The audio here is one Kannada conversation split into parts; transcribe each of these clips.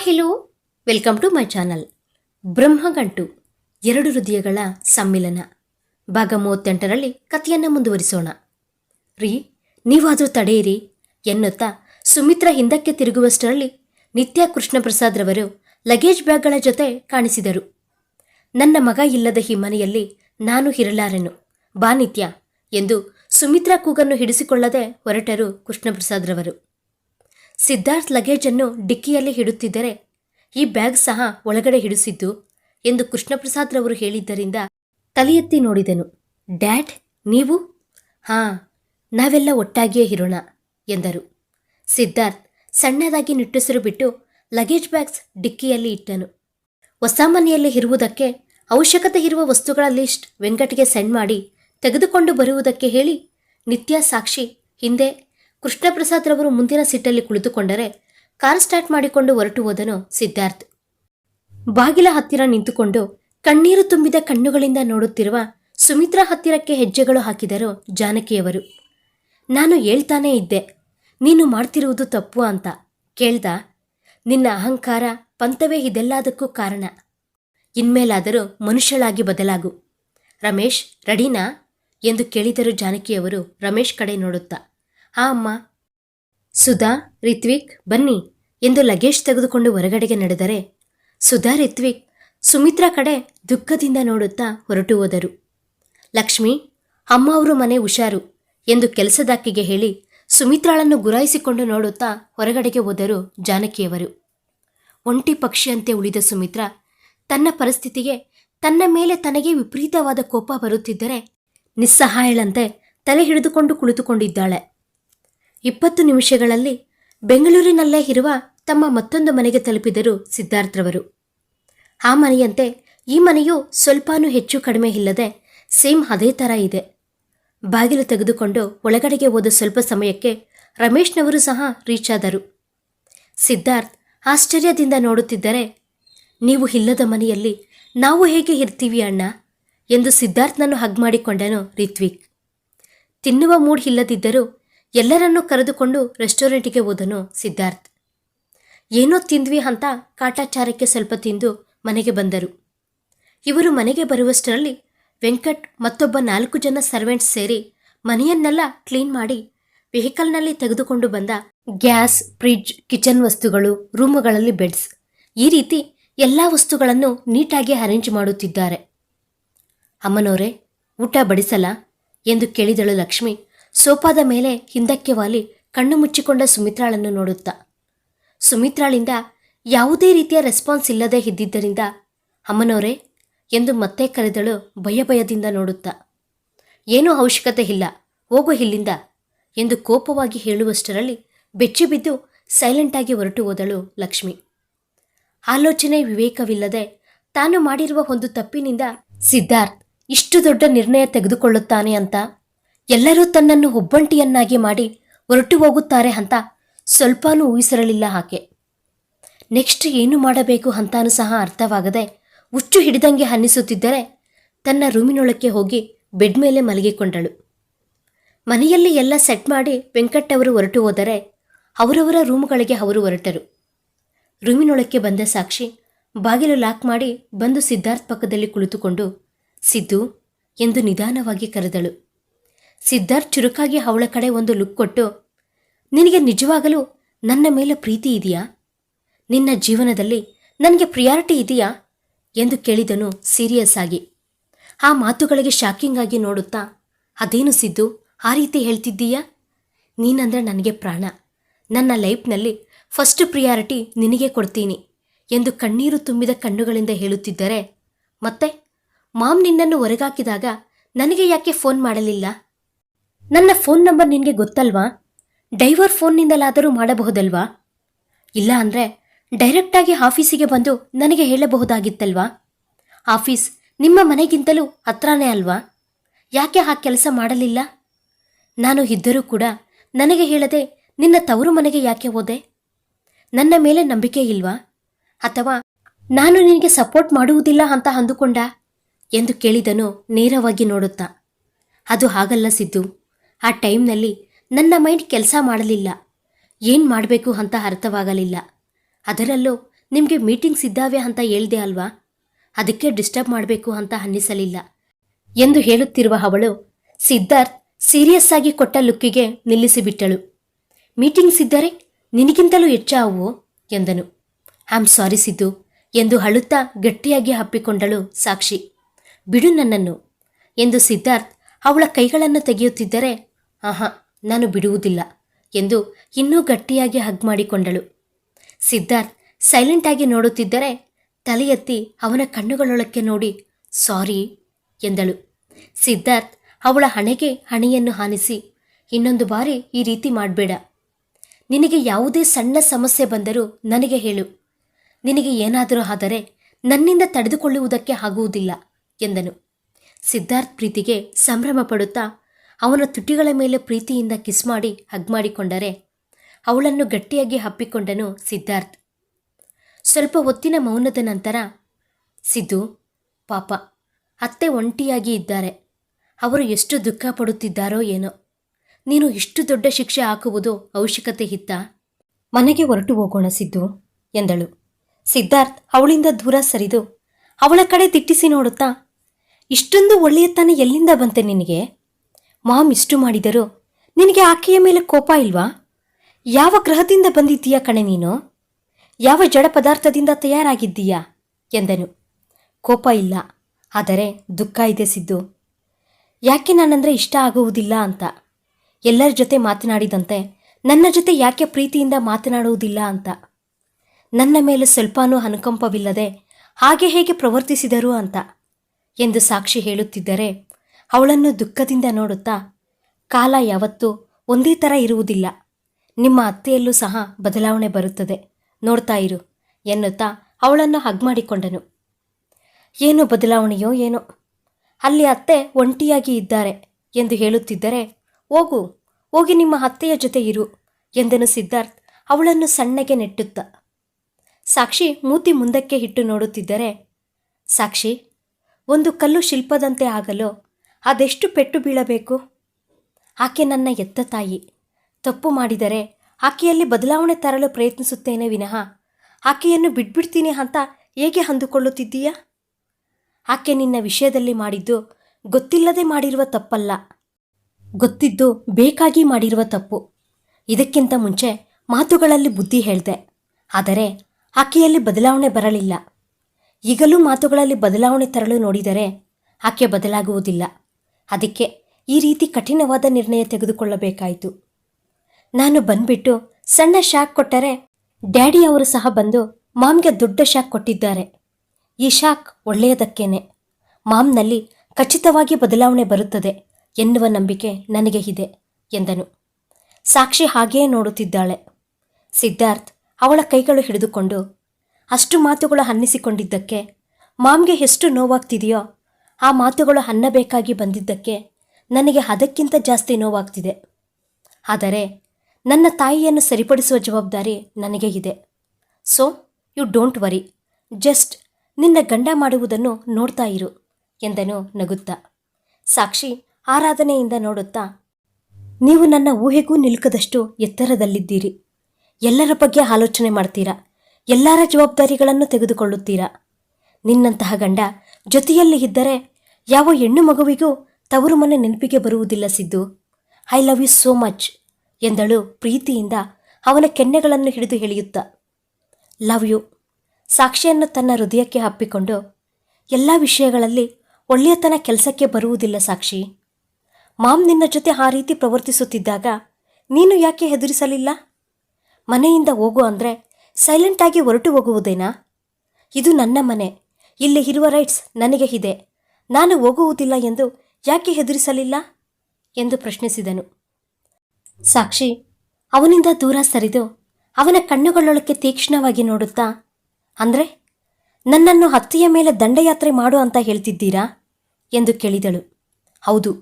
Hi hello welcome to my channel Brahmagantu, ಎರಡು ಹೃದಯಗಳ ಸಮ್ಮಿಲನ. ಭಾಗ ಮೂವತ್ತೆಂಟರಲ್ಲಿ ಕಥೆಯನ್ನು ಮುಂದುವರಿಸೋಣ. ರೀ, ನೀವಾದರೂ ತಡೆಯಿರಿ ಎನ್ನುತ್ತಾ ಸುಮಿತ್ರ ಹಿಂದಕ್ಕೆ ತಿರುಗುವಷ್ಟರಲ್ಲಿ ನಿತ್ಯ ಕೃಷ್ಣಪ್ರಸಾದ್ರವರು ಲಗೇಜ್ ಬ್ಯಾಗ್ಗಳ ಜೊತೆ ಕಾಣಿಸಿದರು. ನನ್ನ ಮಗ ಇಲ್ಲದ ಈ ಮನೆಯಲ್ಲಿ ನಾನು ಇರಲಾರೆನು. ಬಾ ನಿತ್ಯ ಎಂದು ಸುಮಿತ್ರಾ ಕೂಗನ್ನು ಹಿಡಿಸಿಕೊಳ್ಳದೆ ಹೊರಟರು ಕೃಷ್ಣಪ್ರಸಾದ್ ರವರು. ಸಿದ್ಧಾರ್ಥ್ ಲಗೇಜನ್ನು ಡಿಕ್ಕಿಯಲ್ಲಿ ಹಿಡುತ್ತಿದ್ದರೆ ಈ ಬ್ಯಾಗ್ ಸಹ ಒಳಗಡೆ ಹಿಡಿಸಿದ್ದು ಎಂದು ಕೃಷ್ಣಪ್ರಸಾದ್ ರವರು ಹೇಳಿದ್ದರಿಂದ ತಲೆಯೆತ್ತಿ ನೋಡಿದೆನು. ಡ್ಯಾಡ್, ನೀವು? ಹಾಂ, ನಾವೆಲ್ಲ ಒಟ್ಟಾಗಿಯೇ ಇರೋಣ, ಎಂದರು. ಸಿದ್ಧಾರ್ಥ್ ಸಣ್ಣದಾಗಿ ನಿಟ್ಟುಸಿರು ಬಿಟ್ಟು ಲಗೇಜ್ ಬ್ಯಾಗ್ಸ್ ಡಿಕ್ಕಿಯಲ್ಲಿ ಇಟ್ಟನು. ಹೊಸ ಮನೆಯಲ್ಲಿ ಇರುವುದಕ್ಕೆ ಅವಶ್ಯಕತೆ ಇರುವ ವಸ್ತುಗಳ ಲಿಸ್ಟ್ ವೆಂಕಟ್ಗೆ ಸೆಂಡ್ ಮಾಡಿ ತೆಗೆದುಕೊಂಡು ಬರುವುದಕ್ಕೆ ಹೇಳಿ ನಿತ್ಯ ಸಾಕ್ಷಿ ಹಿಂದೆ ಕೃಷ್ಣಪ್ರಸಾದ್ ರವರು ಮುಂದಿನ ಸಿಟ್ಟಲ್ಲಿ ಕುಳಿತುಕೊಂಡರೆ ಕಾರ್ ಸ್ಟಾರ್ಟ್ ಮಾಡಿಕೊಂಡು ಹೊರಟು ಹೋದನು ಸಿದ್ಧಾರ್ಥ್. ಬಾಗಿಲ ಹತ್ತಿರ ನಿಂತುಕೊಂಡು ಕಣ್ಣೀರು ತುಂಬಿದ ಕಣ್ಣುಗಳಿಂದ ನೋಡುತ್ತಿರುವ ಸುಮಿತ್ರಾ ಹತ್ತಿರಕ್ಕೆ ಹೆಜ್ಜೆಗಳು ಹಾಕಿದರು ಜಾನಕಿಯವರು. ನಾನು ಹೇಳ್ತಾನೇ ಇದ್ದೆ, ನೀನು ಮಾಡ್ತಿರುವುದು ತಪ್ಪು ಅಂತ. ಕೇಳ್ದ, ನಿನ್ನ ಅಹಂಕಾರ, ಪಂಥವೇ ಇದೆಲ್ಲದಕ್ಕೂ ಕಾರಣ. ಇನ್ಮೇಲಾದರೂ ಮನುಷ್ಯಳಾಗಿ ಬದಲಾಗು. ರಮೇಶ್, ರೆಡಿನಾ? ಎಂದು ಕೇಳಿದರು ಜಾನಕಿಯವರು ರಮೇಶ್ ಕಡೆ ನೋಡುತ್ತಾ. ಹಾ ಅಮ್ಮ, ಸುಧಾ, ರಿತ್ವಿಕ್, ಬನ್ನಿ ಎಂದು ಲಗೇಜ್ ತೆಗೆದುಕೊಂಡು ಹೊರಗಡೆಗೆ ನಡೆದರೆ ಸುಧಾ, ರಿತ್ವಿಕ್ ಸುಮಿತ್ರಾ ಕಡೆ ದುಃಖದಿಂದ ನೋಡುತ್ತಾ ಹೊರಟು ಹೋದರು. ಲಕ್ಷ್ಮಿ, ಅಮ್ಮ ಅವರು ಮನೆ ಹುಷಾರು ಎಂದು ಕೆಲಸದಾಕಿಗೆ ಹೇಳಿ ಸುಮಿತ್ರಾಳನ್ನು ಗುರಾಯಿಸಿಕೊಂಡು ನೋಡುತ್ತಾ ಹೊರಗಡೆಗೆ ಹೋದರು ಜಾನಕಿಯವರು. ಒಂಟಿ ಪಕ್ಷಿಯಂತೆ ಉಳಿದ ಸುಮಿತ್ರಾ ತನ್ನ ಪರಿಸ್ಥಿತಿಗೆ ತನ್ನ ಮೇಲೆ ತನಗೆ ವಿಪರೀತವಾದ ಕೋಪ ಬರುತ್ತಿದ್ದರೆ ನಿಸ್ಸಹಾಯಳಂತೆ ತಲೆ ಹಿಡಿದುಕೊಂಡು ಕುಳಿತುಕೊಂಡಿದ್ದಾಳೆ. ಇಪ್ಪತ್ತು ನಿಮಿಷಗಳಲ್ಲಿ ಬೆಂಗಳೂರಿನಲ್ಲೇ ಇರುವ ತಮ್ಮ ಮತ್ತೊಂದು ಮನೆಗೆ ತಲುಪಿದರು ಸಿದ್ಧಾರ್ಥರವರು. ಆ ಮನೆಯಂತೆ ಈ ಮನೆಯು ಸ್ವಲ್ಪನೂ ಹೆಚ್ಚು ಕಡಿಮೆ ಇಲ್ಲದೆ ಸೇಮ್ ಅದೇ ಥರ ಇದೆ. ಬಾಗಿಲು ತೆಗೆದುಕೊಂಡು ಒಳಗಡೆಗೆ ಹೋದ ಸ್ವಲ್ಪ ಸಮಯಕ್ಕೆ ರಮೇಶ್ನವರು ಸಹ ರೀಚ್ ಆದರು. ಸಿದ್ಧಾರ್ಥ್ ಆಶ್ಚರ್ಯದಿಂದ ನೋಡುತ್ತಿದ್ದರೆ, ನೀವು ಇಲ್ಲದ ಮನೆಯಲ್ಲಿ ನಾವು ಹೇಗೆ ಇರ್ತೀವಿ ಅಣ್ಣ? ಎಂದು ಸಿದ್ಧಾರ್ಥನನ್ನು ಹಗ್ ಮಾಡಿಕೊಂಡನು ರಿತ್ವಿಕ್. ತಿನ್ನುವ ಮೂಡ್ ಇಲ್ಲದಿದ್ದರೂ ಎಲ್ಲರನ್ನೂ ಕರೆದುಕೊಂಡು ರೆಸ್ಟೋರೆಂಟಿಗೆ ಹೋದನು ಸಿದ್ಧಾರ್ಥ್. ಏನೋ ತಿಂದ್ವಿ ಅಂತ ಕಾಟಾಚಾರಕ್ಕೆ ಸ್ವಲ್ಪ ತಿಂದು ಮನೆಗೆ ಬಂದರು. ಇವರು ಮನೆಗೆ ಬರುವಷ್ಟರಲ್ಲಿ ವೆಂಕಟ್ ಮತ್ತೊಬ್ಬ ನಾಲ್ಕು ಜನ ಸರ್ವೆಂಟ್ಸ್ ಸೇರಿ ಮನೆಯನ್ನೆಲ್ಲ ಕ್ಲೀನ್ ಮಾಡಿ ವೆಹಿಕಲ್ನಲ್ಲಿ ತೆಗೆದುಕೊಂಡು ಬಂದ ಗ್ಯಾಸ್, ಫ್ರಿಡ್ಜ್, ಕಿಚನ್ ವಸ್ತುಗಳು, ರೂಮುಗಳಲ್ಲಿ ಬೆಡ್ಸ್ ಈ ರೀತಿ ಎಲ್ಲ ವಸ್ತುಗಳನ್ನು ನೀಟಾಗಿ ಅರೇಂಜ್ ಮಾಡುತ್ತಿದ್ದಾರೆ. ಅಮ್ಮನವರೇ, ಊಟ ಬಡಿಸಲ್ಲ ಎಂದು ಕೇಳಿದಳು ಲಕ್ಷ್ಮಿ. ಸೋಫಾದ ಮೇಲೆ ಹಿಂದಕ್ಕೆ ವಾಲಿ ಕಣ್ಣು ಮುಚ್ಚಿಕೊಂಡ ಸುಮಿತ್ರಾಳನ್ನು ನೋಡುತ್ತಾ. ಸುಮಿತ್ರಾಳಿಂದ ಯಾವುದೇ ರೀತಿಯ ರೆಸ್ಪಾನ್ಸ್ ಇಲ್ಲದೆ ಇದ್ದಿದ್ದರಿಂದ ಅಮ್ಮನವರೇ ಎಂದು ಮತ್ತೆ ಕರೆದಳು ಭಯ ಭಯದಿಂದ ನೋಡುತ್ತಾ. ಏನೂ ಅವಶ್ಯಕತೆ ಇಲ್ಲ, ಹೋಗು ಇಲ್ಲಿಂದ ಎಂದು ಕೋಪವಾಗಿ ಹೇಳುವಷ್ಟರಲ್ಲಿ ಬೆಚ್ಚಿಬಿದ್ದು ಸೈಲೆಂಟಾಗಿ ಹೊರಟು ಹೋದಳು ಲಕ್ಷ್ಮಿ. ಆಲೋಚನೆ ವಿವೇಕವಿಲ್ಲದೆ ತಾನು ಮಾಡಿರುವ ಒಂದು ತಪ್ಪಿನಿಂದ ಸಿದ್ಧಾರ್ಥ್ ಇಷ್ಟು ದೊಡ್ಡ ನಿರ್ಣಯ ತೆಗೆದುಕೊಳ್ಳುತ್ತಾನೆ ಅಂತ ಎಲ್ಲರೂ ತನ್ನನ್ನು ಒಬ್ಬಂಟಿಯನ್ನಾಗಿ ಮಾಡಿ ಹೊರಟು ಹೋಗುತ್ತಾರೆ ಅಂತ ಸ್ವಲ್ಪನೂ ಊಹಿಸಿರಲಿಲ್ಲ ಆಕೆ. ನೆಕ್ಸ್ಟ್ ಏನು ಮಾಡಬೇಕು ಅಂತಾನೂ ಸಹ ಅರ್ಥವಾಗದೆ ಹುಚ್ಚು ಹಿಡಿದಂಗೆ ಅನ್ನಿಸುತ್ತಿದ್ದರೆ ತನ್ನ ರೂಮಿನೊಳಕ್ಕೆ ಹೋಗಿ ಬೆಡ್ ಮೇಲೆ ಮಲಗಿಕೊಂಡಳು. ಮನೆಯಲ್ಲಿ ಎಲ್ಲ ಸೆಟ್ ಮಾಡಿ ವೆಂಕಟ್ ಅವರು ಹೊರಟು ಹೋದರೆ ಅವರವರ ರೂಮ್ಗಳಿಗೆ ಅವರು ಹೊರಟರು. ರೂಮಿನೊಳಕ್ಕೆ ಬಂದ ಸಾಕ್ಷಿ ಬಾಗಿಲು ಲಾಕ್ ಮಾಡಿ ಬಂದು ಸಿದ್ಧಾರ್ಥ್ ಪಕ್ಕದಲ್ಲಿ ಕುಳಿತುಕೊಂಡು, ಸಿದ್ದು, ಎಂದು ನಿಧಾನವಾಗಿ ಕರೆದಳು. ಸಿದ್ಧಾರ್ಥ್ ಚುರುಕಾಗಿ ಅವಳ ಕಡೆ ಒಂದು ಲುಕ್ ಕೊಟ್ಟು, ನಿನಗೆ ನಿಜವಾಗಲೂ ನನ್ನ ಮೇಲೆ ಪ್ರೀತಿ ಇದೆಯಾ? ನಿನ್ನ ಜೀವನದಲ್ಲಿ ನನಗೆ ಪ್ರಿಯಾರಿಟಿ ಇದೆಯಾ? ಎಂದು ಕೇಳಿದನು ಸೀರಿಯಸ್ ಆಗಿ. ಆ ಮಾತುಗಳಿಗೆ ಶಾಕಿಂಗ್ ಆಗಿ ನೋಡುತ್ತಾ, ಅದೇನು ಸಿದ್ದು, ಆ ರೀತಿ ಹೇಳ್ತಿದ್ದೀಯಾ? ನೀನಂದ್ರೆ ನನಗೆ ಪ್ರಾಣ. ನನ್ನ ಲೈಫ್ನಲ್ಲಿ ಫಸ್ಟ್ ಪ್ರಿಯಾರಿಟಿ ನಿನಗೆ ಕೊಡ್ತೀನಿ ಎಂದು ಕಣ್ಣೀರು ತುಂಬಿದ ಕಣ್ಣುಗಳಿಂದ ಹೇಳುತ್ತಿದ್ದರೆ, ಮತ್ತೆ, ಮಾಮ್ ನಿನ್ನನ್ನು ಹೊರಗಾಕಿದಾಗ ನನಗೆ ಯಾಕೆ ಫೋನ್ ಮಾಡಲಿಲ್ಲ? ನನ್ನ ಫೋನ್ ನಂಬರ್ ನಿನಗೆ ಗೊತ್ತಲ್ವಾ? ಡೈವರ್ ಫೋನ್ನಿಂದಲಾದರೂ ಮಾಡಬಹುದಲ್ವಾ? ಇಲ್ಲ ಅಂದರೆ ಡೈರೆಕ್ಟಾಗಿ ಆಫೀಸಿಗೆ ಬಂದು ನನಗೆ ಹೇಳಬಹುದಾಗಿತ್ತಲ್ವಾ? ಆಫೀಸ್ ನಿಮ್ಮ ಮನೆಗಿಂತಲೂ ಹತ್ರನೇ ಅಲ್ವಾ? ಯಾಕೆ ಆ ಕೆಲಸ ಮಾಡಲಿಲ್ಲ? ನಾನು ಇದ್ದರೂ ಕೂಡ ನನಗೆ ಹೇಳದೆ ನಿನ್ನ ತವರು ಮನೆಗೆ ಯಾಕೆ ಹೋದೆ? ನನ್ನ ಮೇಲೆ ನಂಬಿಕೆ ಇಲ್ವಾ? ಅಥವಾ ನಾನು ನಿನಗೆ ಸಪೋರ್ಟ್ ಮಾಡುವುದಿಲ್ಲ ಅಂತ ಅಂದುಕೊಂಡ? ಎಂದು ಕೇಳಿದನು ನೇರವಾಗಿ ನೋಡುತ್ತಾ. ಅದು ಹಾಗಲ್ಲ ಸಿದ್ದು. ಆ ಟೈಮ್ನಲ್ಲಿ ನನ್ನ ಮೈಂಡ್ ಕೆಲಸ ಮಾಡಲಿಲ್ಲ. ಏನು ಮಾಡಬೇಕು ಅಂತ ಅರ್ಥವಾಗಲಿಲ್ಲ. ಅದರಲ್ಲೂ ನಿಮಗೆ ಮೀಟಿಂಗ್ಸ್ ಇದ್ದಾವೆ ಅಂತ ಹೇಳಿದೆ ಅಲ್ವಾ? ಅದಕ್ಕೆ ಡಿಸ್ಟರ್ಬ್ ಮಾಡಬೇಕು ಅಂತ ಅನ್ನಿಸಲಿಲ್ಲ. ಎಂದು ಹೇಳುತ್ತಿರುವ ಅವಳು ಸಿದ್ಧಾರ್ಥ್ ಸೀರಿಯಸ್ ಆಗಿ ಕೊಟ್ಟ ಲುಕ್ಕಿಗೆ ನಿಲ್ಲಿಸಿಬಿಟ್ಟಳು. ಮೀಟಿಂಗ್ಸ್ ಇದ್ದರೆ ನಿನಗಿಂತಲೂ ಹೆಚ್ಚಾವು ಎಂದನು. ಆಮ್ ಸಾರಿ ಸಿದ್ದು ಎಂದು ಅಳುತ್ತಾ ಗಟ್ಟಿಯಾಗಿ ಹಪ್ಪಿಕೊಂಡಳು ಸಾಕ್ಷಿ. ಬಿಡು ನನ್ನನ್ನು ಎಂದು ಸಿದ್ಧಾರ್ಥ್ ಅವಳ ಕೈಗಳನ್ನು ತೆಗೆಯುತ್ತಿದ್ದರೆ ಆಹಾ, ನಾನು ಬಿಡುವುದಿಲ್ಲ ಎಂದು ಇನ್ನೂ ಗಟ್ಟಿಯಾಗಿ ಹಗ್ ಮಾಡಿಕೊಂಡಳು. ಸಿದ್ಧಾರ್ಥ್ ಸೈಲೆಂಟ್ ಆಗಿ ನೋಡುತ್ತಿದ್ದರೆ ತಲೆ ಎತ್ತಿ ಅವನ ಕಣ್ಣುಗಳೊಳಕ್ಕೆ ನೋಡಿ, ಸಾರಿ, ಎಂದಳು. ಸಿದ್ಧಾರ್ಥ್ ಅವಳ ಹಣೆಗೆ ಹಣೆಯನ್ನು ಹಾನಿಸಿ, ಇನ್ನೊಂದು ಬಾರಿ ಈ ರೀತಿ ಮಾಡಬೇಡ. ನಿನಗೆ ಯಾವುದೇ ಸಣ್ಣ ಸಮಸ್ಯೆ ಬಂದರೂ ನನಗೆ ಹೇಳು. ನಿನಗೆ ಏನಾದರೂ ಆದರೆ ನನ್ನಿಂದ ತಡೆದುಕೊಳ್ಳುವುದಕ್ಕೆ ಆಗುವುದಿಲ್ಲ, ಎಂದನು. ಸಿದ್ಧಾರ್ಥ್ ಪ್ರೀತಿಗೆ ಸಂಭ್ರಮ ಪಡುತ್ತಾ ಅವನ ತುಟಿಗಳ ಮೇಲೆ ಪ್ರೀತಿಯಿಂದ ಕಿಸ್ ಮಾಡಿ ಹಗ್ ಮಾಡಿಕೊಂಡರೆ ಅವಳನ್ನು ಗಟ್ಟಿಯಾಗಿ ಹಪ್ಪಿಕೊಂಡನು ಸಿದ್ಧಾರ್ಥ್. ಸ್ವಲ್ಪ ಹೊತ್ತಿನ ಮೌನದ ನಂತರ, ಸಿದ್ದು, ಪಾಪ, ಅತ್ತೆ ಒಂಟಿಯಾಗಿ ಇದ್ದಾರೆ. ಅವರು ಎಷ್ಟು ದುಃಖ ಪಡುತ್ತಿದ್ದಾರೋ ಏನೋ. ನೀನು ಇಷ್ಟು ದೊಡ್ಡ ಶಿಕ್ಷೆ ಹಾಕುವುದು ಅವಶ್ಯಕತೆ ಇತ್ತಾ? ಮನೆಗೆ ಹೊರಟು ಹೋಗೋಣ ಸಿದ್ದು, ಎಂದಳು. ಸಿದ್ಧಾರ್ಥ್ ಅವಳಿಂದ ದೂರ ಸರಿದು, ಅವಳ ಕಡೆ ದಿಟ್ಟಿಸಿ ನೋಡುತ್ತಾ, ಇಷ್ಟೊಂದು ಒಳ್ಳೆಯತನ ಎಲ್ಲಿಂದ ಬಂತೆ ನಿನಗೆ? ಮಾಮ್ ಇಷ್ಟು ಮಾಡಿದರೂ. ನಿನಗೆ ಆಕೆಯ ಮೇಲೆ ಕೋಪ ಇಲ್ವಾ? ಯಾವ ಗ್ರಹದಿಂದ ಬಂದಿದ್ದೀಯ ಕಣೆ ನೀನು? ಯಾವ ಜಡ ಪದಾರ್ಥದಿಂದ ತಯಾರಾಗಿದ್ದೀಯಾ? ಎಂದನು. ಕೋಪ ಇಲ್ಲ. ಆದರೆ ದುಃಖ ಇದೆ ಸಿದ್ದು. ಯಾಕೆ ನಾನಂದ್ರೆ ಇಷ್ಟ ಆಗುವುದಿಲ್ಲ ಅಂತ. ಎಲ್ಲರ ಜೊತೆ ಮಾತನಾಡಿದಂತೆ ನನ್ನ ಜೊತೆ ಯಾಕೆ ಪ್ರೀತಿಯಿಂದ ಮಾತನಾಡುವುದಿಲ್ಲ ಅಂತ. ನನ್ನ ಮೇಲೆ ಸ್ವಲ್ಪನೂ ಅನುಕಂಪವಿಲ್ಲದೆ ಹಾಗೆ ಹೇಗೆ ಪ್ರವರ್ತಿಸಿದರು ಅಂತ. ಎಂದು ಸಾಕ್ಷಿ ಹೇಳುತ್ತಿದ್ದರೆ ಅವಳನ್ನು ದುಃಖದಿಂದ ನೋಡುತ್ತಾ, ಕಾಲ ಯಾವತ್ತೂ ಒಂದೇ ಥರ ಇರುವುದಿಲ್ಲ. ನಿಮ್ಮ ಅತ್ತೆಯಲ್ಲೂ ಸಹ ಬದಲಾವಣೆ ಬರುತ್ತದೆ. ನೋಡ್ತಾ ಇರು, ಎನ್ನುತ್ತಾ ಅವಳನ್ನು ಹಗ್ ಮಾಡಿಕೊಂಡನು. ಏನು ಬದಲಾವಣೆಯೋ ಏನೋ. ಅಲ್ಲಿ ಅತ್ತೆ ಒಂಟಿಯಾಗಿ ಇದ್ದಾರೆ ಎಂದು ಹೇಳುತ್ತಿದ್ದರೆ, ಹೋಗು, ಹೋಗಿ ನಿಮ್ಮ ಅತ್ತೆಯ ಜೊತೆ ಇರು, ಎಂದನು ಸಿದ್ಧಾರ್ಥ್ ಅವಳನ್ನು ಸಣ್ಣಗೆ ನೆಟ್ಟುತ್ತ. ಸಾಕ್ಷಿ ಮೂತಿ ಮುಂದಕ್ಕೆ ಇಟ್ಟು ನೋಡುತ್ತಿದ್ದರೆ, ಸಾಕ್ಷಿ, ಒಂದು ಕಲ್ಲು ಶಿಲ್ಪದಂತೆ ಆಗಲು ಅದೆಷ್ಟು ಪೆಟ್ಟು ಬೀಳಬೇಕು? ಆಕೆ ನನ್ನ ಎತ್ತ ತಾಯಿ. ತಪ್ಪು ಮಾಡಿದರೆ ಆಕೆಯಲ್ಲಿ ಬದಲಾವಣೆ ತರಲು ಪ್ರಯತ್ನಿಸುತ್ತೇನೆ ವಿನಃ. ಆಕೆಯನ್ನು ಬಿಟ್ಬಿಡ್ತೀನಿ ಅಂತ ಹೇಗೆ ಅಂದುಕೊಳ್ಳುತ್ತಿದ್ದೀಯಾ? ಆಕೆ ನಿನ್ನ ವಿಷಯದಲ್ಲಿ ಮಾಡಿದ್ದು ಗೊತ್ತಿಲ್ಲದೆ ಮಾಡಿರುವ ತಪ್ಪಲ್ಲ. ಗೊತ್ತಿದ್ದು ಬೇಕಾಗಿ ಮಾಡಿರುವ ತಪ್ಪು. ಇದಕ್ಕಿಂತ ಮುಂಚೆ ಮಾತುಗಳಲ್ಲಿ ಬುದ್ಧಿ ಹೇಳಿದೆ. ಆದರೆ ಆಕೆಯಲ್ಲಿ ಬದಲಾವಣೆ ಬರಲಿಲ್ಲ. ಈಗಲೂ ಮಾತುಗಳಲ್ಲಿ ಬದಲಾವಣೆ ತರಲು ನೋಡಿದರೆ ಆಕೆ ಬದಲಾಗುವುದಿಲ್ಲ. ಅದಕ್ಕೆ ಈ ರೀತಿ ಕಠಿಣವಾದ ನಿರ್ಣಯ ತೆಗೆದುಕೊಳ್ಳಬೇಕಾಯಿತು. ನಾನು ಬಂದ್ಬಿಟ್ಟು ಸಣ್ಣ ಶಾಕ್ ಕೊಟ್ಟರೆ ಡ್ಯಾಡಿ ಅವರು ಸಹ ಬಂದು ಮಾಮ್ಗೆ ದೊಡ್ಡ ಶಾಕ್ ಕೊಟ್ಟಿದ್ದಾರೆ. ಈ ಶಾಕ್ ಒಳ್ಳೆಯದಕ್ಕೇನೆ. ಮಾಮ್ನಲ್ಲಿ ಖಚಿತವಾಗಿ ಬದಲಾವಣೆ ಬರುತ್ತದೆ ಎನ್ನುವ ನಂಬಿಕೆ ನನಗೆ ಇದೆ ಎಂದನು. ಸಾಕ್ಷಿ ಹಾಗೆಯೇ ನೋಡುತ್ತಿದ್ದಾಳೆ. ಸಿದ್ಧಾರ್ಥ್ ಅವಳ ಕೈಗಳು ಹಿಡಿದುಕೊಂಡು, ಅಷ್ಟು ಮಾತುಗಳು ಅನ್ನಿಸಿಕೊಂಡಿದ್ದಕ್ಕೆ ಮಾಮ್ಗೆ ಎಷ್ಟು ನೋವಾಗ್ತಿದೆಯೋ ಆ ಮಾತುಗಳು ಅನ್ನಬೇಕಾಗಿ ಬಂದಿದ್ದಕ್ಕೆ ನನಗೆ ಅದಕ್ಕಿಂತ ಜಾಸ್ತಿ ನೋವಾಗ್ತಿದೆ. ಆದರೆ ನನ್ನ ತಾಯಿಯನ್ನು ಸರಿಪಡಿಸುವ ಜವಾಬ್ದಾರಿ ನನಗೆ ಇದೆ. So, you don't worry. Just ನಿನ್ನ ಗಂಡ ಮಾಡುವುದನ್ನು ನೋಡ್ತಾ ಇರು ಎಂದನು ನಗುತ್ತಾ. ಸಾಕ್ಷಿ ಆರಾಧನೆಯಿಂದ ನೋಡುತ್ತಾ, ನೀವು ನನ್ನ ಊಹೆಗೂ ನಿಲುಕದಷ್ಟು ಎತ್ತರದಲ್ಲಿದ್ದೀರಿ. ಎಲ್ಲರ ಬಗ್ಗೆ ಆಲೋಚನೆ ಮಾಡ್ತೀರಾ? ಎಲ್ಲರ ಜವಾಬ್ದಾರಿಗಳನ್ನು ತೆಗೆದುಕೊಳ್ಳುತ್ತೀರಾ? ನಿನ್ನಂತಹ ಗಂಡ ಜೊತೆಯಲ್ಲಿ ಇದ್ದರೆ ಯಾವ ಹೆಣ್ಣು ಮಗುವಿಗೂ ತವರು ಮನೆ ನೆನಪಿಗೆ ಬರುವುದಿಲ್ಲ Siddu. I love you so much ಎಂದಳು ಪ್ರೀತಿಯಿಂದ ಅವನ ಕೆನ್ನೆಗಳನ್ನು ಹಿಡಿದು ಎಳೆಯುತ್ತಾ. ಲವ್ ಯು ಸಾಕ್ಷಿಯನ್ನು ತನ್ನ ಹೃದಯಕ್ಕೆ ಹಪ್ಪಿಕೊಂಡು ಎಲ್ಲ ವಿಷಯಗಳಲ್ಲಿ ಒಳ್ಳೆಯತನ ಕೆಲಸಕ್ಕೆ ಬರುವುದಿಲ್ಲ ಸಾಕ್ಷಿ. ಮಾಮ್ ನಿನ್ನ ಜೊತೆ ಆ ರೀತಿ ಪ್ರವರ್ತಿಸುತ್ತಿದ್ದಾಗ ನೀನು ಯಾಕೆ ಹೆದರಿಸಲಿಲ್ಲ? ಮನೆಯಿಂದ ಹೋಗು ಅಂದರೆ ಸೈಲೆಂಟಾಗಿ ಹೊರಟು ಹೋಗುವುದೇನಾ? ಇದು ನನ್ನ ಮನೆ. ಇಲ್ಲಿ ಇರುವ ರೈಟ್ಸ್ ನನಗೆ ಇದೆ. ನಾನು ಹೋಗುವುದಿಲ್ಲ ಎಂದು ಯಾಕೆ ಹೆದರಿಸಲಿಲ್ಲ? ಎಂದು ಪ್ರಶ್ನಿಸಿದನು. ಸಾಕ್ಷಿ, ಅವನಿಂದ ದೂರ ಸರಿದು ಅವನ ಕಣ್ಣುಗಳೊಳಕ್ಕೆ ತೀಕ್ಷ್ಣವಾಗಿ ನೋಡುತ್ತಾ, ಅಂದ್ರೆ, ನನ್ನನ್ನು ಹತ್ಯೆಯ ಮೇಲೆ ದಂಡಯಾತ್ರೆ ಮಾಡು ಅಂತ ಹೇಳ್ತಿದ್ದೀರಾ? ಎಂದು ಕೇಳಿದಳು. ಹೌದು,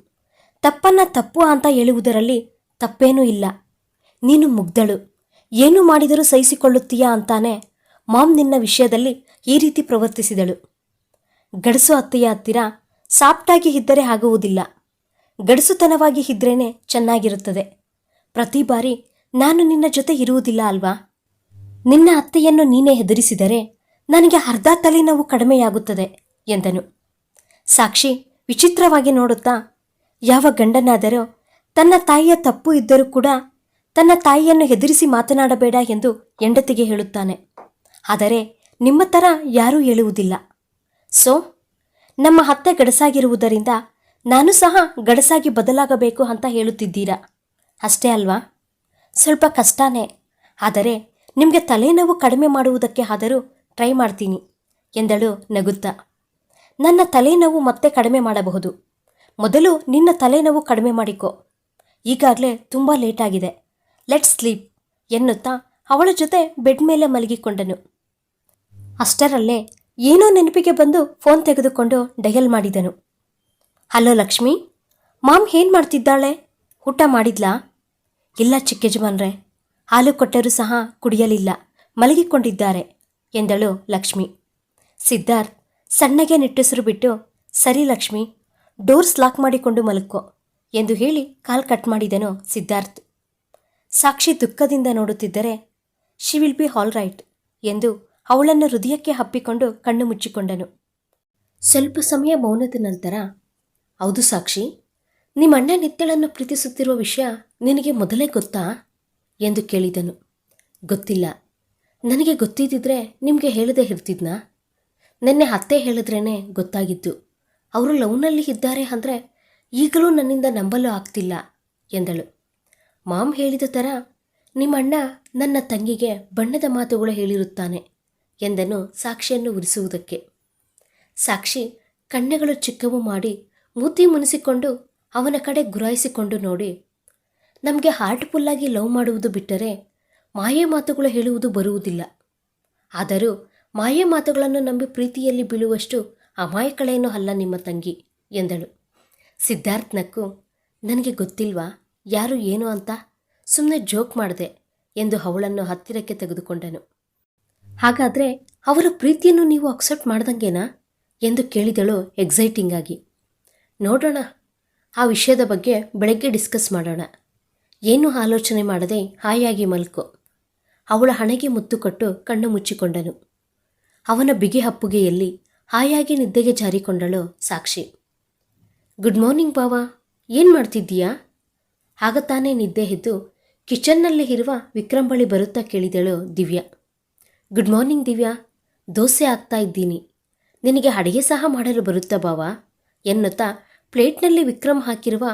ತಪ್ಪನ್ನ ತಪ್ಪು ಅಂತ ಹೇಳುವುದರಲ್ಲಿ ತಪ್ಪೇನೂ ಇಲ್ಲ. ನೀನು ಮುಗ್ಧಳು, ಏನು ಮಾಡಿದರೂ ಸಹಿಸಿಕೊಳ್ಳುತ್ತೀಯಾ ಅಂತಾನೆ ಮಾಮ್ ನಿನ್ನ ವಿಷಯದಲ್ಲಿ ಈ ರೀತಿ ಪ್ರವರ್ತಿಸಿದಳು. ಗಡಸು ಅತ್ತೆಯ ಹತ್ತಿರ ಸಾಫ್ಟಾಗಿ ಇದ್ದರೆ ಆಗುವುದಿಲ್ಲ. ಗಡಸುತನವಾಗಿ ಇದ್ರೇನೆ ಚೆನ್ನಾಗಿರುತ್ತದೆ. ಪ್ರತಿ ಬಾರಿ ನಾನು ನಿನ್ನ ಜೊತೆ ಇರುವುದಿಲ್ಲ ಅಲ್ವಾ? ನಿನ್ನ ಅತ್ತೆಯನ್ನು ನೀನೇ ಹೆದರಿಸಿದರೆ ನನಗೆ ಅರ್ಧ ತಲೆನೋವು ಕಡಿಮೆಯಾಗುತ್ತದೆ ಎಂದನು. ಸಾಕ್ಷಿ ವಿಚಿತ್ರವಾಗಿ ನೋಡುತ್ತಾ, ಯಾವ ಗಂಡನಾದರೂ ತನ್ನ ತಾಯಿಯ ತಪ್ಪು ಇದ್ದರೂ ಕೂಡ ತನ್ನ ತಾಯಿಯನ್ನು ಹೆದರಿಸಿ ಮಾತನಾಡಬೇಡ ಎಂದು ಹೆಂಡತಿಗೆ ಹೇಳುತ್ತಾನೆ. ಆದರೆ ನಿಮ್ಮ ಥರ ಯಾರೂ ಹೇಳುವುದಿಲ್ಲ. ಸೊ ನಮ್ಮ ಹತ್ತೆ ಗಡಸಾಗಿರುವುದರಿಂದ ನಾನು ಸಹ ಗಡಸಾಗಿ ಬದಲಾಗಬೇಕು ಅಂತ ಹೇಳುತ್ತಿದ್ದೀರಾ? ಅಷ್ಟೇ ಅಲ್ವಾ? ಸ್ವಲ್ಪ ಕಷ್ಟನೇ. ಆದರೆ ನಿಮಗೆ ತಲೆನೋವು ಕಡಿಮೆ ಮಾಡುವುದಕ್ಕೆ ಆದರೂ ಟ್ರೈ ಮಾಡ್ತೀನಿ, ಎಂದಳು ನಗುತ್ತಾ. ನನ್ನ ತಲೆನೋವು ಮತ್ತೆ ಕಡಿಮೆ ಮಾಡಬಹುದು. ಮೊದಲು ನಿನ್ನ ತಲೆನೋವು ಕಡಿಮೆ ಮಾಡಿಕೊ. ಈಗಾಗಲೇ ತುಂಬ ಲೇಟಾಗಿದೆ ಲೆಟ್ ಸ್ಲೀಪ್ ಎನ್ನುತ್ತಾ ಅವಳ ಜೊತೆ ಬೆಡ್ ಮೇಲೆ ಮಲಗಿಕೊಂಡನು. ಅಷ್ಟರಲ್ಲೇ ಏನೋ ನೆನಪಿಗೆ ಬಂದು ಫೋನ್ ತೆಗೆದುಕೊಂಡು ಡಯಲ್ ಮಾಡಿದನು. ಹಲೋ ಲಕ್ಷ್ಮಿ, ಮಾಮ್ ಏನು ಮಾಡ್ತಿದ್ದಾಳೆ? ಊಟ ಮಾಡಿದ್ಲಾ? ಇಲ್ಲ ಚಿಕ್ಕಜಮಾನ್ರೆ ಹಾಲು ಕೊಟ್ಟರೂ ಸಹ ಕುಡಿಯಲಿಲ್ಲ, ಮಲಗಿಕೊಂಡಿದ್ದಾರೆ, ಎಂದಳು ಲಕ್ಷ್ಮಿ. ಸಿದ್ಧಾರ್ಥ್, ಸಣ್ಣಗೆ ನಿಟ್ಟುಸಿರು ಬಿಟ್ಟು, ಸರಿ ಲಕ್ಷ್ಮಿ, ಡೋರ್ಸ್ ಲಾಕ್ ಮಾಡಿಕೊಂಡು ಮಲಕ್ಕೋ ಎಂದು ಹೇಳಿ ಕಾಲ್ ಕಟ್ ಮಾಡಿದನು ಸಿದ್ಧಾರ್ಥ್. ಸಾಕ್ಷಿ ದುಃಖದಿಂದ ನೋಡುತ್ತಿದ್ದರೆ, she will be all right, ಎಂದು ಅವಳನ್ನು ಹೃದಯಕ್ಕೆ ಹಪ್ಪಿಕೊಂಡು ಕಣ್ಣು ಮುಚ್ಚಿಕೊಂಡನು. ಸ್ವಲ್ಪ ಸಮಯ ಮೌನದ ನಂತರ, ಹೌದು ಸಾಕ್ಷಿ, ನಿಮ್ಮ ಅಣ್ಣ ನಿತ್ಯಳನ್ನು ಪ್ರೀತಿಸುತ್ತಿರುವ ವಿಷಯ ನಿನಗೆ ಮೊದಲೇ ಗೊತ್ತಾ? ಎಂದು ಕೇಳಿದನು. ಗೊತ್ತಿಲ್ಲ. ನನಗೆ ಗೊತ್ತಿದ್ದಿದ್ರೆ ನಿಮಗೆ ಹೇಳದೆ ಇರ್ತಿದ್ನಾ? ನಿನ್ನೆ ಅತ್ತೆ ಹೇಳಿದ್ರೇ ಗೊತ್ತಾಗಿದ್ದು. ಅವರು ಲವ್ನಲ್ಲಿ ಇದ್ದಾರೆ ಅಂದರೆ ಈಗಲೂ ನನ್ನಿಂದ ನಂಬಲು ಆಗ್ತಿಲ್ಲ, ಎಂದಳು. ಮಾಮ್ ಹೇಳಿದ ಥರ ನಿಮ್ಮಣ್ಣ ನನ್ನ ತಂಗಿಗೆ ಬಣ್ಣದ ಮಾತುಗಳು ಹೇಳಿರುತ್ತಾನೆ. ಎಂದನು ಸಾಕ್ಷಿಯನ್ನು ಉರಿಸುವುದಕ್ಕೆ. ಸಾಕ್ಷಿ ಕಣ್ಣೆಗಳು ಚಿಕ್ಕವು ಮಾಡಿ ಮೂತಿ ಮುನಿಸಿಕೊಂಡು ಅವನ ಕಡೆ ಗುರಾಯಿಸಿಕೊಂಡು ನೋಡಿ. ನಮಗೆ ಹಾರ್ಟ್ಫುಲ್ಲಾಗಿ ಲವ್ ಮಾಡುವುದು ಬಿಟ್ಟರೆ ಮಾಯೆ ಮಾತುಗಳು ಹೇಳುವುದು ಬರುವುದಿಲ್ಲ. ಆದರೂ ಮಾಯೆ ಮಾತುಗಳನ್ನು ನಂಬಿ ಪ್ರೀತಿಯಲ್ಲಿ ಬೀಳುವಷ್ಟು ಅಮಾಯಕಳೇನೂ ಅಲ್ಲ ನಿಮ್ಮ ತಂಗಿ, ಎಂದಳು. ಸಿದ್ಧಾರ್ಥ್ನಕ್ಕೂ ನನಗೆ ಗೊತ್ತಿಲ್ವಾ, ಯಾರು ಏನು ಅಂತ ಸುಮ್ಮನೆ ಜೋಕ್ ಮಾಡಿದೆ ಎಂದು ಅವಳನ್ನು ಹತ್ತಿರಕ್ಕೆ ತೆಗೆದುಕೊಂಡನು. ಹಾಗಾದರೆ ಅವರ ಪ್ರೀತಿಯನ್ನು ನೀವು ಅಕ್ಸೆಪ್ಟ್ ಮಾಡ್ದಂಗೆನಾ ಎಂದು ಕೇಳಿದಳು ಎಕ್ಸೈಟಿಂಗ್ ಆಗಿ. ನೋಡೋಣ, ಆ ವಿಷಯದ ಬಗ್ಗೆ ಬೆಳಗ್ಗೆ ಡಿಸ್ಕಸ್ ಮಾಡೋಣ. ಏನು ಆಲೋಚನೆ ಮಾಡದೆ ಹಾಯಾಗಿ ಮಲ್ಕು. ಅವಳ ಹಣೆಗೆ ಮುತ್ತು ಕೊಟ್ಟು ಕಣ್ಣು ಮುಚ್ಚಿಕೊಂಡನು. ಅವನ ಬಿಗಿ ಹಪ್ಪುಗೆಯಲ್ಲಿ ಹಾಯಾಗಿ ನಿದ್ದೆಗೆ ಜಾರಿಕೊಂಡಳು ಸಾಕ್ಷಿ. ಗುಡ್ ಮಾರ್ನಿಂಗ್ ಬಾವ ಏನು ಮಾಡ್ತಿದ್ದೀಯಾ? ಆಗ ತಾನೇ ನಿದ್ದೆ ಎದ್ದು ಕಿಚನ್ನಲ್ಲಿ ಇರುವ ವಿಕ್ರಮ್ ಬಳಿ ಬರುತ್ತಾ ಕೇಳಿದಳು Divya. Good morning Divya. Dosa ಆಗ್ತಾ ಇದ್ದೀನಿ. ನಿನಗೆ ಅಡಿಗೆ ಸಹ ಮಾಡಲು ಬರುತ್ತಾ ಬಾವಾ? ಎನ್ನುತ್ತಾ ಪ್ಲೇಟ್ನಲ್ಲಿ ವಿಕ್ರಮ್ ಹಾಕಿರುವ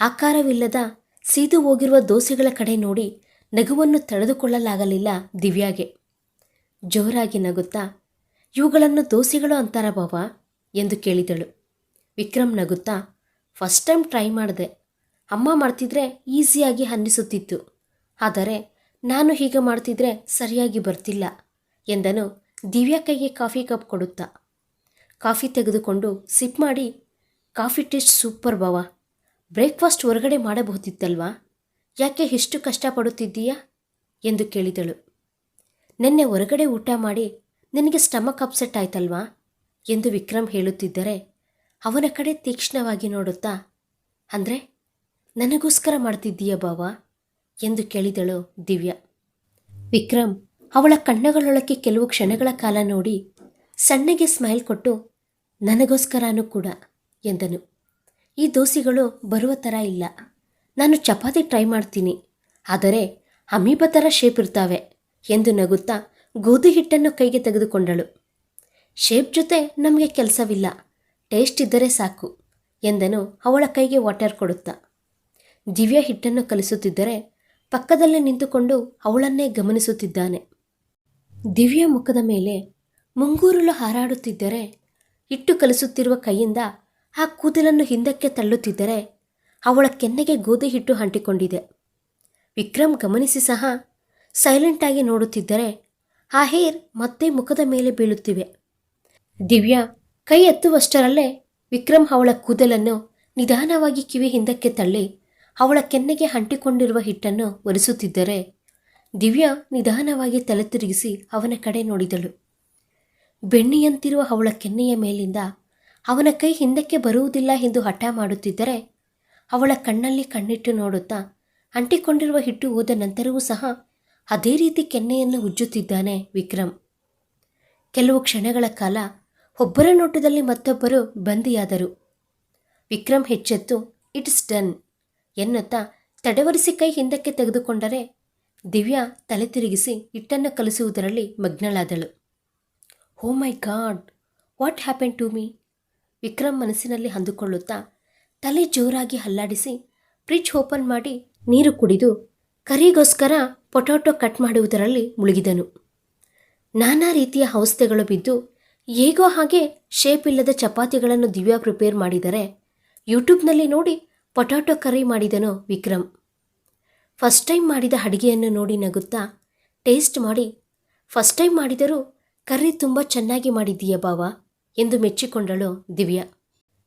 ಆಕಾರವಿಲ್ಲದ ಸೀದು ಹೋಗಿರುವ ದೋಸೆಗಳ ಕಡೆ ನೋಡಿ ನಗುವನ್ನು ತಡೆದುಕೊಳ್ಳಲಾಗಲಿಲ್ಲ ದಿವ್ಯಾಗೆ. ಜೋರಾಗಿ ನಗುತ್ತಾ, ಇವುಗಳನ್ನು ದೋಸೆಗಳು ಅಂತಾರ ಬಾವಾ? ಎಂದು ಕೇಳಿದಳು. ವಿಕ್ರಮ್ ನಗುತ್ತಾ, ಫಸ್ಟ್ ಟೈಮ್ ಟ್ರೈ ಮಾಡಿದೆ. ಅಮ್ಮ ಮಾಡ್ತಿದ್ರೆ ಈಸಿಯಾಗಿ ಅನ್ನಿಸುತ್ತಿತ್ತು. ಆದರೆ ನಾನು ಹೀಗೆ ಮಾಡ್ತಿದ್ರೆ ಸರಿಯಾಗಿ ಬರ್ತಿಲ್ಲ. ಎಂದನು ದಿವ್ಯಾ ಕೈಗೆ ಕಾಫಿ ಕಪ್ ಕೊಡುತ್ತಾ. ಕಾಫಿ ತೆಗೆದುಕೊಂಡು ಸಿಪ್ ಮಾಡಿ, ಕಾಫಿ ಟೇಸ್ಟ್ ಸೂಪರ್ ಬಾವ. ಬ್ರೇಕ್ಫಾಸ್ಟ್ ಹೊರಗಡೆ ಮಾಡಬಹುದಿತ್ತಲ್ವಾ? ಯಾಕೆ ಇಷ್ಟು ಕಷ್ಟಪಡುತ್ತಿದ್ದೀಯಾ? ಎಂದು ಕೇಳಿದಳು. ನಿನ್ನೆ ಹೊರಗಡೆ ಊಟ ಮಾಡಿ ನಿನಗೆ ಸ್ಟಮಕ್ ಅಪ್ಸೆಟ್ ಆಯ್ತಲ್ವಾ? ಎಂದು ವಿಕ್ರಮ್ ಹೇಳುತ್ತಿದ್ದರೆ, ಅವನ ಕಡೆ ತೀಕ್ಷ್ಣವಾಗಿ ನೋಡುತ್ತಾ. ಅಂದರೆ, ನನಗೋಸ್ಕರ ಮಾಡ್ತಿದ್ದೀಯ ಬಾವ? ಎಂದು ಕೇಳಿದಳು ದಿವ್ಯಾ. ವಿಕ್ರಮ್ ಅವಳ ಕಣ್ಣುಗಳೊಳಕ್ಕೆ ಕೆಲವು ಕ್ಷಣಗಳ ಕಾಲ ನೋಡಿ ಸಣ್ಣಗೆ ಸ್ಮೈಲ್ ಕೊಟ್ಟು, ನನಗೋಸ್ಕರನೂ ಕೂಡ, ಎಂದನು. ಈ ದೋಸೆಗಳು ಬರುವ ಥರ ಇಲ್ಲ. ನಾನು ಚಪಾತಿ ಟ್ರೈ ಮಾಡ್ತೀನಿ. ಆದರೆ ಅಮೀಬ ಥರ ಶೇಪ್ ಇರ್ತಾವೆ ಎಂದು ನಗುತ್ತಾ ಗೋಧಿ ಹಿಟ್ಟನ್ನು ಕೈಗೆ ತೆಗೆದುಕೊಂಡಳು. ಶೇಪ್ ಜೊತೆ ನಮಗೆ ಕೆಲಸವಿಲ್ಲ. ಟೇಸ್ಟ್ ಇದ್ದರೆ ಸಾಕು, ಎಂದನು ಅವಳ ಕೈಗೆ ವಾಟರ್ ಕೊಡುತ್ತಾ. ದಿವ್ಯ ಹಿಟ್ಟನ್ನು ಕಲಿಸುತ್ತಿದ್ದರೆ ಪಕ್ಕದಲ್ಲೇ ನಿಂತುಕೊಂಡು ಅವಳನ್ನೇ ಗಮನಿಸುತ್ತಿದ್ದಾನೆ. ದಿವ್ಯ ಮುಖದ ಮೇಲೆ ಮುಂಗೂರುಲು ಹಾರಾಡುತ್ತಿದ್ದರೆ, ಇಟ್ಟು ಕಲಿಸುತ್ತಿರುವ ಕೈಯಿಂದ ಆ ಕೂದಲನ್ನು ಹಿಂದಕ್ಕೆ ತಳ್ಳುತ್ತಿದ್ದರೆ ಅವಳ ಕೆನ್ನೆಗೆ ಗೋಧಿ ಹಿಟ್ಟು ಅಂಟಿಕೊಂಡಿದೆ. ವಿಕ್ರಮ್ ಗಮನಿಸಿ ಸಹ ಸೈಲೆಂಟಾಗಿ ನೋಡುತ್ತಿದ್ದರೆ ಆ ಹೇರ್ ಮತ್ತೆ ಮುಖದ ಮೇಲೆ ಬೀಳುತ್ತಿವೆ. ದಿವ್ಯಾ ಕೈ ಎತ್ತುವಷ್ಟರಲ್ಲೇ ವಿಕ್ರಮ್ ಅವಳ ಕೂದಲನ್ನು ನಿಧಾನವಾಗಿ ಕಿವಿ ಹಿಂದಕ್ಕೆ ತಳ್ಳಿ ಅವಳ ಕೆನ್ನೆಗೆ ಅಂಟಿಕೊಂಡಿರುವ ಹಿಟ್ಟನ್ನು ಒರೆಸುತ್ತಿದ್ದರೆ ದಿವ್ಯಾ ನಿಧಾನವಾಗಿ ತಲೆ ತಿರುಗಿಸಿ ಅವನ ಕಡೆ ನೋಡಿದಳು. ಬೆಣ್ಣೆಯಂತಿರುವ ಅವಳ ಕೆನ್ನೆಯ ಮೇಲಿಂದ ಅವನ ಕೈ ಹಿಂದಕ್ಕೆ ಬರುವುದಿಲ್ಲ ಎಂದು ಹಠ ಮಾಡುತ್ತಿದ್ದರೆ ಅವಳ ಕಣ್ಣಲ್ಲಿ ಕಣ್ಣಿಟ್ಟು ನೋಡುತ್ತಾ ಅಂಟಿಕೊಂಡಿರುವ ಹಿಟ್ಟು ಹೋದ ನಂತರವೂ ಸಹ ಅದೇ ರೀತಿ ಕೆನ್ನೆಯನ್ನು ಉಜ್ಜುತ್ತಿದ್ದಾನೆ ವಿಕ್ರಮ್. ಕೆಲವು ಕ್ಷಣಗಳ ಕಾಲ ಒಬ್ಬರ ನೋಟದಲ್ಲಿ ಮತ್ತೊಬ್ಬರು ಬಂದಿಯಾದರು. ವಿಕ್ರಮ್ ಹೆಚ್ಚೆತ್ತು, ಇಟ್ಸ್ ಡನ್ ಎನ್ನುತ್ತಾ ತಡವರಿಸಿ ಕೈ ಹಿಂದಕ್ಕೆ ತೆಗೆದುಕೊಂಡರೆ ದಿವ್ಯಾ ತಲೆ ತಿರುಗಿಸಿ ಹಿಟ್ಟನ್ನು ಕಲಿಸುವುದರಲ್ಲಿ ಮಗ್ನಳಾದಳು. ಓ my God what happen to me Vikram ಮನಸ್ಸಿನಲ್ಲಿ ಅಂದುಕೊಳ್ಳುತ್ತಾ ತಲೆ ಜೋರಾಗಿ ಹಲ್ಲಾಡಿಸಿ ಫ್ರಿಡ್ಜ್ ಓಪನ್ ಮಾಡಿ ನೀರು ಕುಡಿದು ಕರಿಗೋಸ್ಕರ ಪೊಟಾಟೊ ಕಟ್ ಮಾಡುವುದರಲ್ಲಿ ಮುಳುಗಿದನು. ನಾನಾ ರೀತಿಯ ಔಷಧಿಗಳು ಬಿದ್ದು ಹೇಗೋ ಹಾಗೆ ಶೇಪ್ ಇಲ್ಲದ ಚಪಾತಿಗಳನ್ನು ದಿವ್ಯಾ ಪ್ರಿಪೇರ್ ಮಾಡಿದರೆ ಯೂಟ್ಯೂಬ್ನಲ್ಲಿ ನೋಡಿ ಪೊಟಾಟೊ ಕರಿ ಮಾಡಿದನು ವಿಕ್ರಮ್. ಫಸ್ಟ್ ಟೈಮ್ ಮಾಡಿದ ಅಡುಗೆಯನ್ನು ನೋಡಿ ನಗುತ್ತಾ ಟೇಸ್ಟ್ ಮಾಡಿ ಫಸ್ಟ್ ಟೈಮ್ ಮಾಡಿದರೂ ಕರ್ರಿ ತುಂಬ ಚೆನ್ನಾಗಿ ಮಾಡಿದ್ದೀಯ ಬಾವ? ಎಂದು ಮೆಚ್ಚಿಕೊಂಡಳು ದಿವ್ಯಾ.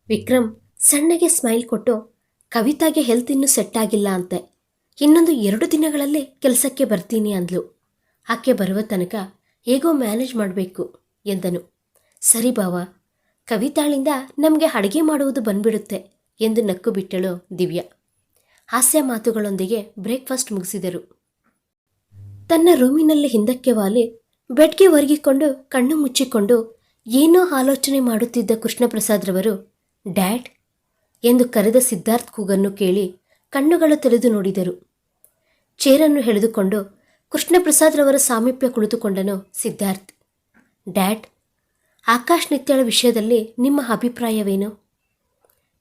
ವಿಕ್ರಮ್ ಸಣ್ಣಗೆ ಸ್ಮೈಲ್ ಕೊಟ್ಟು, ಕವಿತಾಗೆ ಹೆಲ್ತ್ ಇನ್ನೂ ಸೆಟ್ ಆಗಿಲ್ಲ ಅಂತೆ. ಇನ್ನೊಂದು ಎರಡು ದಿನಗಳಲ್ಲೇ ಕೆಲಸಕ್ಕೆ ಬರ್ತೀನಿ ಅಂದ್ಲು. ಆಕೆ ಬರುವ ತನಕ ಹೇಗೋ ಮ್ಯಾನೇಜ್ ಮಾಡಬೇಕು ಎಂದನು. ಸರಿ ಬಾವ, ಕವಿತಾಳಿಂದ ನಮಗೆ ಅಡುಗೆ ಮಾಡುವುದು ಬಂದ್ಬಿಡುತ್ತೆ ಎಂದು ನಕ್ಕು ಬಿಟ್ಟಳು ದಿವ್ಯಾ. ಹಾಸ್ಯ ಮಾತುಗಳೊಂದಿಗೆ ಬ್ರೇಕ್ಫಾಸ್ಟ್ ಮುಗಿಸಿದರು. ತನ್ನ ರೂಮಿನಲ್ಲಿ ಹಿಂದಕ್ಕೆ ವಾಲಿ, ಬೆಡ್ಗೆ ಒರಗಿಕೊಂಡು ಕಣ್ಣು ಮುಚ್ಚಿಕೊಂಡು ಏನೋ ಆಲೋಚನೆ ಮಾಡುತ್ತಿದ್ದ ಕೃಷ್ಣಪ್ರಸಾದ್ರವರು ಡ್ಯಾಡ್, ಎಂದು ಕರೆದ ಸಿದ್ಧಾರ್ಥ್ ಕೂಗನ್ನು ಕೇಳಿ ಕಣ್ಣುಗಳು ತೆರೆದು ನೋಡಿದರು. ಚೇರನ್ನು ಎಳೆದುಕೊಂಡು ಕೃಷ್ಣಪ್ರಸಾದ್ರವರ ಸಾಮೀಪ್ಯ ಕುಳಿತುಕೊಂಡನು ಸಿದ್ಧಾರ್ಥ್. ಡ್ಯಾಡ್, ಆಕಾಶ್ ನಿತ್ಯಳ ವಿಷಯದಲ್ಲಿ ನಿಮ್ಮ ಅಭಿಪ್ರಾಯವೇನು?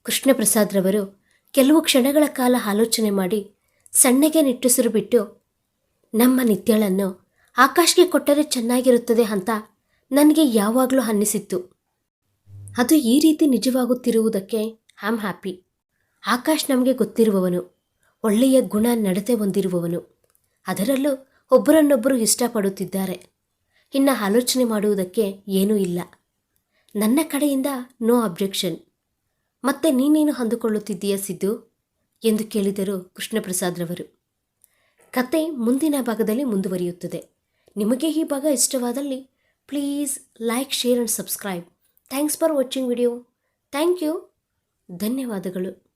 ಕೃಷ್ಣಪ್ರಸಾದ್ರವರು ಕೆಲವು ಕ್ಷಣಗಳ ಕಾಲ ಆಲೋಚನೆ ಮಾಡಿ ಸಣ್ಣಗೆ ನಿಟ್ಟುಸಿರು ಬಿಟ್ಟು ನಮ್ಮ ನಿತ್ಯಳನ್ನು ಆಕಾಶ್ಗೆ ಕೊಟ್ಟರೆ ಚೆನ್ನಾಗಿರುತ್ತದೆ ಅಂತ ನನಗೆ ಯಾವಾಗಲೂ ಅನ್ನಿಸಿತ್ತು. ಅದು ಈ ರೀತಿ ನಿಜವಾಗುತ್ತಿರುವುದಕ್ಕೆ ಐ ಆಮ್ ಹ್ಯಾಪಿ ಆಕಾಶ್ ನಮಗೆ ಗೊತ್ತಿರುವವನು, ಒಳ್ಳೆಯ ಗುಣ ನಡತೆ ಹೊಂದಿರುವವನು. ಅದರಲ್ಲೂ ಒಬ್ಬರನ್ನೊಬ್ಬರು ಇಷ್ಟಪಡುತ್ತಿದ್ದಾರೆ. ಇನ್ನು ಆಲೋಚನೆ ಮಾಡುವುದಕ್ಕೆ ಏನೂ ಇಲ್ಲ. ನನ್ನ ಕಡೆಯಿಂದ ನೋ ಅಬ್ಜೆಕ್ಷನ್ ಮತ್ತೆ ನೀನೇನು ಅಂದುಕೊಳ್ಳುತ್ತಿದ್ದೀಯ ಸಿದ್ದು? ಎಂದು ಕೇಳಿದರು ಕೃಷ್ಣಪ್ರಸಾದ್ರವರು. ಕತೆ ಮುಂದಿನ ಭಾಗದಲ್ಲಿ ಮುಂದುವರಿಯುತ್ತದೆ. ನಿಮಗೆ ಈ ಭಾಗ ಇಷ್ಟವಾದಲ್ಲಿ please like, share and subscribe. Thanks for watching video. Thank you. ಧನ್ಯವಾದಗಳು.